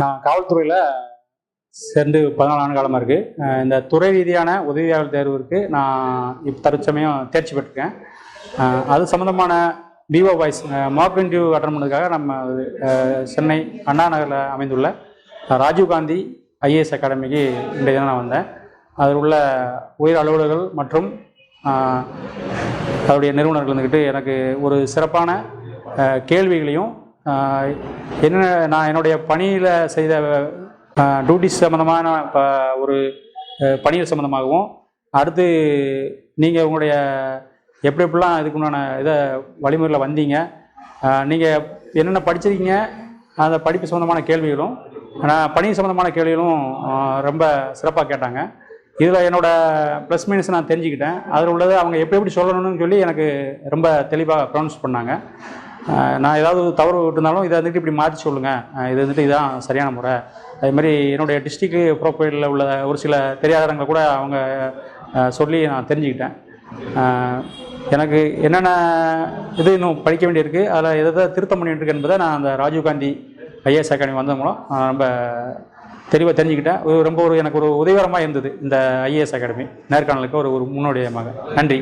நான் காவல்துறையில் சேர்ந்து பதினாலு ஆண்டு காலமாக இருக்குது இந்த துறை ரீதியான உதவியாளர் தேர்விற்கு நான் இப்போ தற்சமயம் தேர்ச்சி பெற்றிருக்கேன். அது சம்மந்தமான PO voice mock interview attend பண்ணதுக்காக நம்ம சென்னை அண்ணா நகரில் அமைந்துள்ள ராஜீவ்காந்தி ஐஏஎஸ் அகாடமிக்கு இன்றைய தினம் நான் வந்தேன். அதில் உள்ள உயர் அலுவலர்கள் மற்றும் அதனுடைய அதோடைய நிறுவனர்கள் இருந்துக்கிட்டு எனக்கு ஒரு சிறப்பான கேள்விகளையும் என்ன நான் என்னுடைய பணியில் செய்த டியூட்டிஸ் சம்மந்தமான ப ஒரு பணிகள் சம்மந்தமாகவும் அடுத்து நீங்கள் உங்களுடைய எப்படி எப்படிலாம் இதுக்குண்டான இதை வழிமுறையில் வந்தீங்க நீங்கள் என்னென்ன படிச்சிருக்கீங்க அந்த படிப்பு சம்மந்தமான கேள்விகளும் நான் பணி சம்மந்தமான கேள்விகளும் ரொம்ப சிறப்பாக கேட்டாங்க. இதில் என்னோட ப்ளஸ் மைனஸ் நான் தெரிஞ்சுக்கிட்டேன். அதில் உள்ளது அவங்க எப்படி எப்படி சொல்லணும்னு சொல்லி எனக்கு ரொம்ப தெளிவாக ப்ரொனவுன்ஸ் பண்ணாங்க. நான் ஏதாவது தவறு விட்டுருந்தாலும் இதை வந்துட்டு இப்படி மாற்றி சொல்லுங்கள் இது வந்துட்டு இதுதான் சரியான முறை. அதே மாதிரி என்னுடைய டிஸ்ட்ரிக்கு ப்ரொஃபைலில் உள்ள ஒரு சில தெரியாதவங்களை கூட அவங்க சொல்லி நான் தெரிஞ்சுக்கிட்டேன். எனக்கு என்னென்ன இது இன்னும் படிக்க வேண்டியிருக்கு அதில் எதை எதை திருத்தம் பண்ணிகிட்டு இருக்கு என்பதை நான் அந்த ராஜீவ்காந்தி ஐஏஎஸ் அகாடமி வந்தது மூலம் நான் ரொம்ப தெளிவாக தெரிஞ்சுக்கிட்டேன். ரொம்ப ஒரு எனக்கு ஒரு உதவிகரமாக இருந்தது இந்த ஐஏஎஸ் அகாடமி. நேர்காணலுக்கு ஒரு ஒரு முன்னோடியமாக. நன்றி.